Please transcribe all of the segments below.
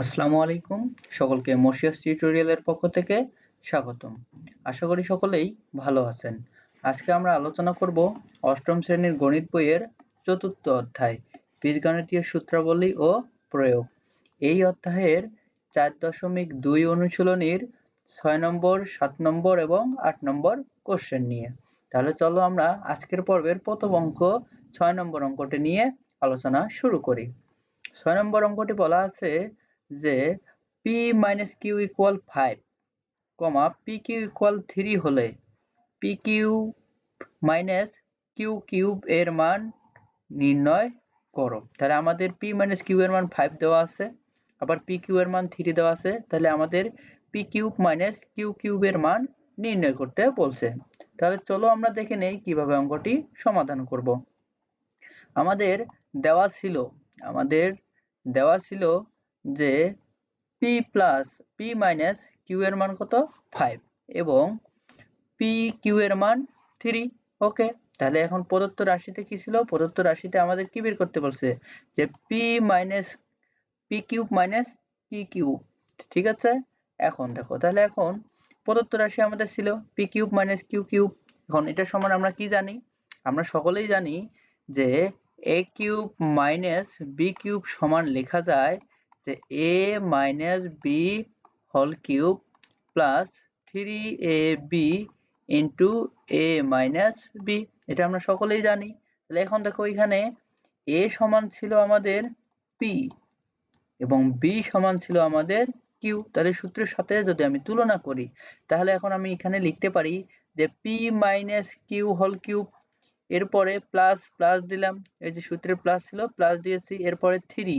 আসসালামু আলাইকুম। সকলকে মশিয়াস টিউটোরিয়ালের পক্ষ থেকে স্বাগতম। আশা করি সকলেই ভালো আছেন। আজকে আমরা আলোচনা করব অষ্টম শ্রেণির গণিত বইয়ের চতুর্থ অধ্যায়, বীজগণিতীয় সূত্রাবলী ও প্রয়োগ। এই অধ্যায়ের চার দশমিক দুই অনুশীলনীর ছয় নম্বর, সাত নম্বর এবং আট নম্বর কোশ্চেন নিয়ে। তাহলে চলো আমরা আজকের পর্বের প্রথম অঙ্ক, ছয় নম্বর অঙ্কটি নিয়ে আলোচনা শুরু করি। ছয় নম্বর অঙ্কটি বলা আছে যে P minus Q equal five comma P Q equal three হলে P Q minus Q cube এর মান নির্ণয় করো। তাহলে আমাদের পি মাইনাস কিউ এর মান ফাইভ দেওয়া আছে, আবার পি কিউ এর মান থ্রি দেওয়া আছে, তাহলে আমাদের পি কিউব মাইনাস কিউ কিউবের মান নির্ণয় করতে বলছে। তাহলে চলো আমরা দেখে নেই কীভাবে অঙ্কটি সমাধান করব। আমাদের দেওয়া ছিল, আমাদের দেওয়া ছিল যে P plus P minus Q এর মান কত? ফাইভ এবং পি কিউ এর মান থ্রি ওকে তাহলে এখন প্রদত্ত রাশিতে কি ছিল? প্রদত্ত রাশিতে আমাদের কি বের করতে বলছে? যে P minus P cube minus P cube ঠিক আছে? এখন দেখো, তাহলে এখন প্রদত্ত রাশি আমাদের ছিল P cube minus Q cube এখন এটা সমান আমরা কি জানি? আমরা সকলেই জানি যে A cube minus B cube সমান লেখা যায় যে A minus B whole cube plus three A B into A minus B. এটা আমরা সকলেই জানি। তাহলে এখন দেখো এখানে এ সমান ছিল আমাদের পি এবং বি সমান ছিল আমাদের কিউ। তাহলে সূত্রের সাথে যদি আমি তুলনা করি, তাহলে এখন আমি এখানে লিখতে পারি যে P minus Q whole cube, এরপরে প্লাস প্লাস দিলাম। এই যে সূত্রে প্লাস ছিল, প্লাস দিয়েছি, এরপরে থ্রি।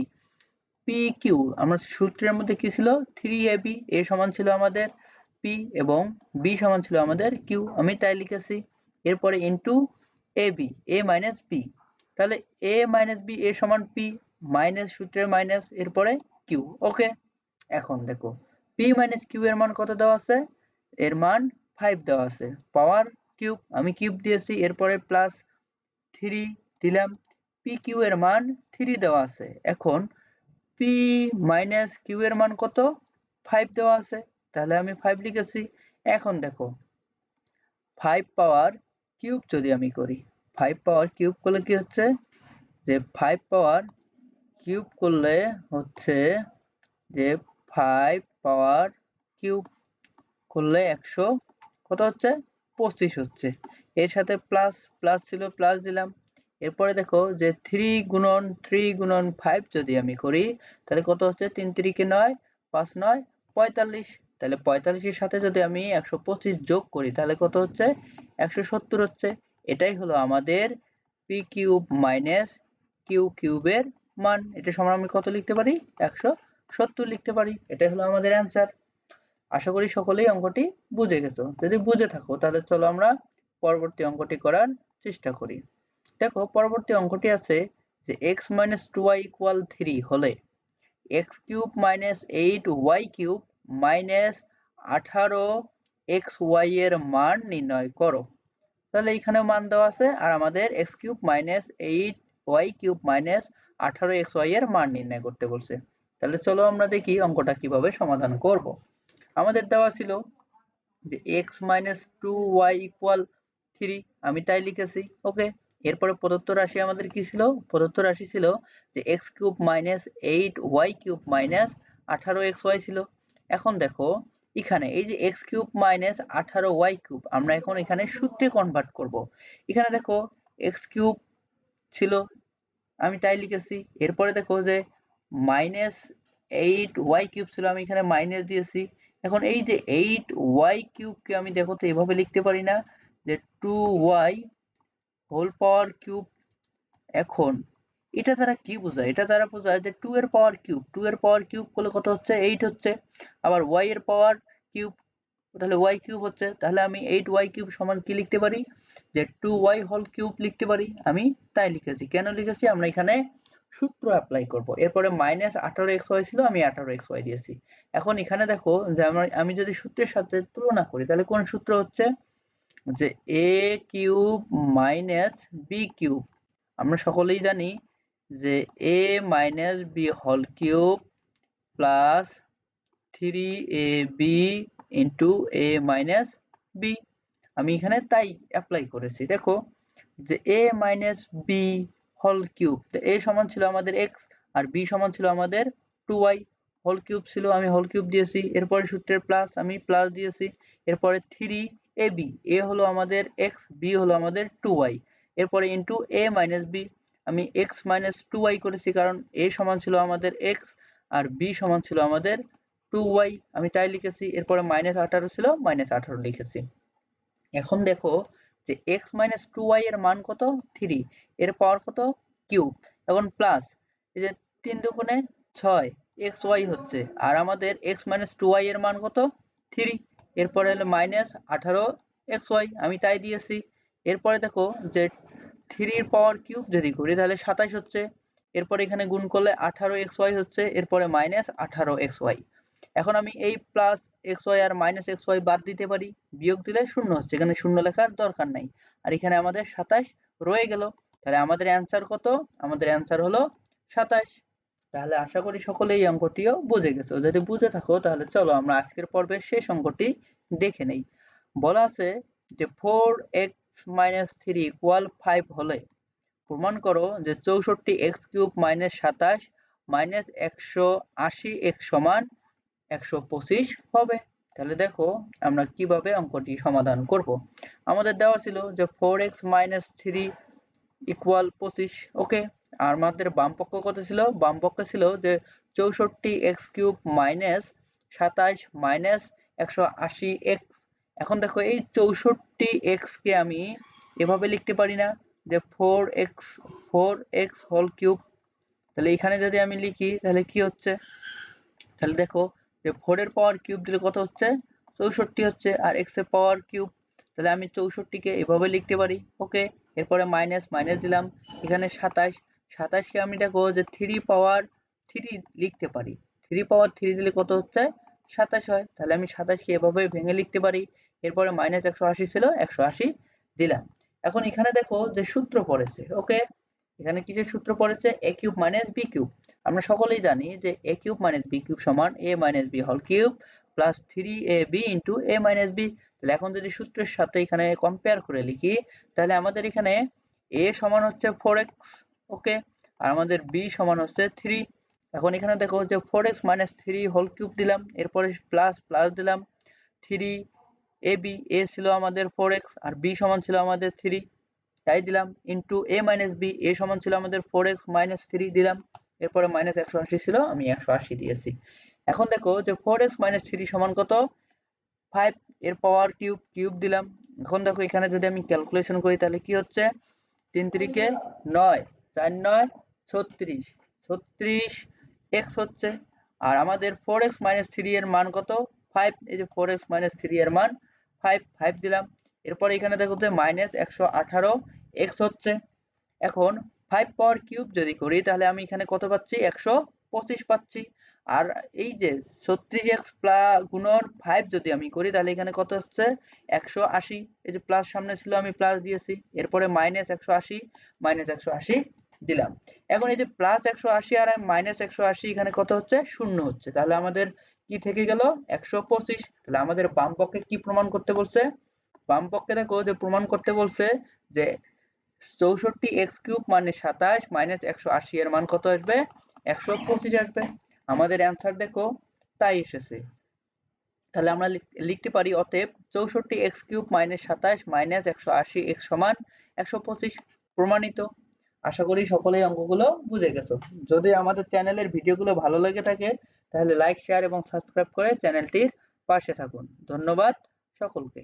পি কিউ আমার সূত্রের মধ্যে কি ছিল? থ্রি এ বি এ সমান ছিল আমাদের পি এবং বি সমান ছিল আমাদের কিউ আমি তাই লিখেছি। এরপরে into A B A minus B তাহলে এ মাইনাস বি এ সমান পি মাইনাস সূত্রের মাইনাস এরপরে কিউ ওকে এখন দেখো পি মাইনাস কিউ এর মান কত দেওয়া আছে? এর মান ফাইভ দেওয়া আছে। পাওয়ার কিউব আমি কিউব দিয়েছি, এরপরে প্লাস থ্রি দিলাম। পি কিউ এর মান থ্রি দেওয়া আছে। এখন পি মাইনাস কিউ এর মান কত? ফাইভ দেওয়া আছে। তাহলে আমি ফাইভ লিখেছি। এখন দেখো ফাইভ পাওয়ার কিউব যদি আমি করি ফাইভ পাওয়ার কিউব করলে কি হচ্ছে? যে ফাইভ পাওয়ার কিউব করলে হচ্ছে যে ফাইভ পাওয়ার কিউব করলে একশো, কত হচ্ছে? পঁচিশ হচ্ছে। এর সাথে প্লাস প্লাস ছিল প্লাস দিলাম। এরপরে দেখো যে থ্রি গুণন থ্রি গুণন ফাইভ যদি আমি করি, তাহলে কত হচ্ছে? তিন তিরিকে নয়, পাঁচ নয়, পঁয়তাল্লিশ। তাহলে পঁয়তাল্লিশের সাথে যদি আমি একশো পঁচিশ যোগ করি, তাহলে কত হচ্ছে? একশো সত্তর হচ্ছে। এটাই হলো আমাদের পি কিউব মাইনাস কিউ কিউবের মান। এটা সমান আমি কত লিখতে পারি? একশো সত্তর লিখতে পারি। এটাই হলো আমাদের অ্যান্সার আশা করি সকলেই অঙ্কটি বুঝে গেছো। যদি বুঝে থাকো, তাহলে চলো আমরা পরবর্তী অঙ্কটি করার চেষ্টা করি। দেখো পরবর্তী অঙ্কটি আছে যে X minus two Y equal three হলে X cube minus eight Y cube minus আঠারো এক্স ওয়াই এর মান নির্ণয় করো। তাহলে এখানে মান দেওয়া আছে আর আমাদের X cube minus eight Y cube minus আঠারো এক্স ওয়াই এর মান নির্ণয় করতে বলছে। তাহলে চলো আমরা দেখি অঙ্কটা কীভাবে সমাধান করব। আমাদের দেওয়া ছিল যে X minus two Y equal three আমি তাই লিখেছি ওকে এরপরে প্রদত্ত রাশি আমাদের কি ছিল? প্রদত্ত রাশি ছিল যে X cube minus eight Y cube minus আঠারো এক্স ওয়াই ছিল। এখন দেখো, এখানে এই যে এক্স কিউব মাইনাস আঠারো ওয়াই কিউব, আমরা এখন এখানে সূত্রে কনভার্ট করব। এখানে দেখো এক্স কিউব ছিল, আমি তাই লিখেছি। এরপরে দেখো যে মাইনাস এইট ওয়াই কিউব ছিল, আমি এখানে মাইনাস দিয়েছি। এখন এই যে এইট ওয়াই কিউবকে আমি দেখো তো এভাবে লিখতে পারি না যে two Y whole power cube এখন, এটা দ্বারা কি বোঝায়? এটা দ্বারা বোঝায় যে টু এর পাওয়ার কিউব টু এর পাওয়ার কিউব করলে কত হচ্ছে? এইট হচ্ছে। আবার ওয়াই এর পাওয়ার কিউব তাহলে ওয়াই কিউব হচ্ছে। তাহলে আমি এইট ওয়াই কিউব সমান কি লিখতে পারি? যে টু ওয়াই হোল কিউব লিখতে পারি। আমি তাই লিখেছি। কেন লিখেছি? আমরা এখানে সূত্র অ্যাপ্লাই করব। এরপরে মাইনাস আঠারো এক্স ওয়াই ছিল, আমি আঠারো এক্স ওয়াই দিয়েছি। এখন এখানে দেখো যে আমি যদি সূত্রের সাথে তুলনা করি, তাহলে কোন সূত্র হচ্ছে? যে A cube minus B cube আমরা সকলেই জানি যে এ মাইনাস বি হল cube plus three A B into A minus B আমি এখানে তাই অ্যাপ্লাই করেছি। দেখো যে A minus B whole cube A সমান ছিল আমাদের এক্স আর বি সমান ছিল আমাদের টু ওয়াই হল কিউব ছিল, আমি হোল কিউব দিয়েছি। এরপরে সূত্রের প্লাস আমি প্লাস দিয়েছি। এরপরে থ্রি এ বি এ হলো আমাদের এক্স বি হলো আমাদের টু ওয়াই এরপরে ইন্টু এ মাইনাস বি আমি এক্স মাইনাস টু করেছি কারণ এ সমান ছিল আমাদের এক্স আর বি সমান ছিল আমাদের টু ওয়াই আমি তাই লিখেছি, এরপরে মাইনাস আঠারো ছিল মাইনাস আঠারো লিখেছি। এখন দেখো যে এক্স মাইনাস টু এর মান কত? থ্রি এর পাওয়ার কত? কিউব এখন প্লাস এই যে তিন দুগুণে ছয় এক্স ওয়াই হচ্ছে। আর আমাদের এক্স মাইনাস টু ওয়াই এর মান কত? থ্রি এরপরে হলো মাইনাস আঠারো এক্স ওয়াই আমি তাই দিয়েছি। এরপরে দেখো যে থ্রির পাওয়ার কিউব যদি করি তাহলে সাতাশ হচ্ছে। এরপরে এখানে গুণ করলে আঠারো এক্স ওয়াই হচ্ছে, এরপরে মাইনাস আঠারো এক্স ওয়াই এখন আমি এই প্লাস এক্স ওয়াই আর মাইনাস এক্স ওয়াই বাদ দিতে পারি। বিয়োগ দিলে শূন্য হচ্ছে, এখানে শূন্য লেখার দরকার নাই। আর এখানে আমাদের সাতাশ রয়ে গেল। তাহলে আমাদের অ্যান্সার কত? আমাদের অ্যান্সার হলো সাতাশ। তাহলে আশা করি সকলে এই অঙ্কটিও বুঝে গেছো। যদি বুঝে থাকো, তাহলে চলো আমরা আজকের পর্বের শেষ অঙ্কটি দেখে নেই। বলা আছে যে four X minus three equal five হলে প্রমাণ করো যে চৌষট্টি এক্স কিউব মাইনাস সাতাশ মাইনাস একশো আশি এক্স সমান একশো পঁচিশ হবে। তাহলে দেখো আমরা কীভাবে অঙ্কটি সমাধান করব। আমাদের দেওয়া ছিল যে four X minus three equal পঁচিশ ওকে আর আমাদের বাম পক্ষ কত ছিল? বাম পক্ষে ছিল যে চৌষট্টি এক্স কিউব মাইনাস সাতাশ মাইনাস একশো আশি এক্স। এখন দেখো, এই চৌষট্টি এক্স কে আমি এভাবে লিখতে পারি না যে four X four X whole cube. তাহলে এখানে যদি আমি লিখি, তাহলে কি হচ্ছে? তাহলে দেখো যে ফোর এর পাওয়ার কিউব দিলে কত হচ্ছে? চৌষট্টি হচ্ছে, আর এক্সের পাওয়ার কিউব। তাহলে আমি চৌষট্টিকে এভাবে লিখতে পারি। ওকে, এরপরে মাইনাস মাইনাস দিলাম। এখানে সাতাশ সাতাশকে আমি দেখো যে থ্রি পাওয়ার থ্রি লিখতে পারি। থ্রি পাওয়ার থ্রি দিলে কত হচ্ছে? সাতাশ হয়। তাহলে আমি সাতাশকে এভাবে ভেঙে লিখতে পারি। এরপরে মাইনাস একশো আশি ছিল, একশো আশি দিলাম। এখন এখানে দেখো যে সূত্র পড়েছে ওকে এখানে কিসের সূত্র পড়েছে? A cube minus B cube আমরা সকলেই জানি যে A cube minus B cube সমান এ মাইনাস বি হল cube plus three A B into A minus B তাহলে এখন যদি সূত্রের সাথে এখানে কম্পেয়ার করে লিখি, তাহলে আমাদের এখানে এ সমান হচ্ছে ফোর এক্স ওকে? আর আমাদের বি সমান হচ্ছে থ্রি এখন এখানে দেখো যে four X minus three whole cube দিলাম, এরপরে প্লাস প্লাস দিলাম থ্রি এ বি এ ছিল আমাদের ফোর এক্স আর বি সমান ছিল আমাদের থ্রি তাই দিলাম into A minus B A সমান ছিল আমাদের ফোর এক্স মাইনাস থ্রি দিলাম, এরপরে মাইনাস একশো আশি ছিল, আমি একশো আশি দিয়েছি। এখন দেখো যে ফোর এক্স মাইনাস থ্রি সমান কত? ফাইভ এর পাওয়ার কিউব কিউব দিলাম। এখন দেখো এখানে যদি আমি ক্যালকুলেশন করি তাহলে কি হচ্ছে? তিন তিরিকে নয়। চার নয়, ছত্রিশ। ছত্রিশ এক্স হচ্ছে। আর আমাদের ফোর এক্স মাইনাস থ্রি এর মান কত? ফাইভ এই যে ফোর এক্স মাইনাস থ্রি এর মান ফাইভ ফাইভ দিলাম। এরপর এখানে দেখো যে মাইনাস একশো আঠারো এক্স হচ্ছে। এখন ফাইভ পাওয়ার কিউব যদি করি, তাহলে আমি এখানে কত পাচ্ছি? একশো পঁচিশ পাচ্ছি। আর এই যে ছত্রিশ এক্স প্লাস গুণন ফাইভ যদি আমি করি, তাহলে এখানে কত হচ্ছে? একশো আশি। এই যে প্লাস সামনে ছিল, আমি প্লাস দিয়েছি। এরপরে মাইনাস একশো আশি মাইনাস একশো আশি দিলাম। এখন এই যে প্লাস একশো আশি আর মাইনাস একশো আশি এখানে কত হচ্ছে? শূন্য হচ্ছে। তাহলে আমাদের কি থেকে গেল? একশো পঁচিশ। তাহলে আমাদের বাম পক্ষে কি প্রমাণ করতে বলছে? বাম পক্ষে দেখো যে প্রমাণ করতে বলছে যে চৌষট্টি এক্স কিউব মানে সাতাশ মাইনাস একশো আশি এর মান কত আসবে? একশো পঁচিশ আসবে। আমাদের অ্যান্সার দেখো, তাই এসেছে। তাহলে আমরা লিখতে পারি, অতএব চৌষট্টি এক্স কিউব মাইনাস সাতাশ মাইনাস একশো আশি এক্স সমান একশো পঁচিশ প্রমাণিত। আশা করি সকলেই অঙ্কগুলো বুঝে গেছো। যদি আমাদের চ্যানেলের ভিডিওগুলো ভালো লেগে থাকে, তাহলে লাইক শেয়ার এবং সাবস্ক্রাইব করে চ্যানেলটির পাশে থাকুন। ধন্যবাদ সকলকে।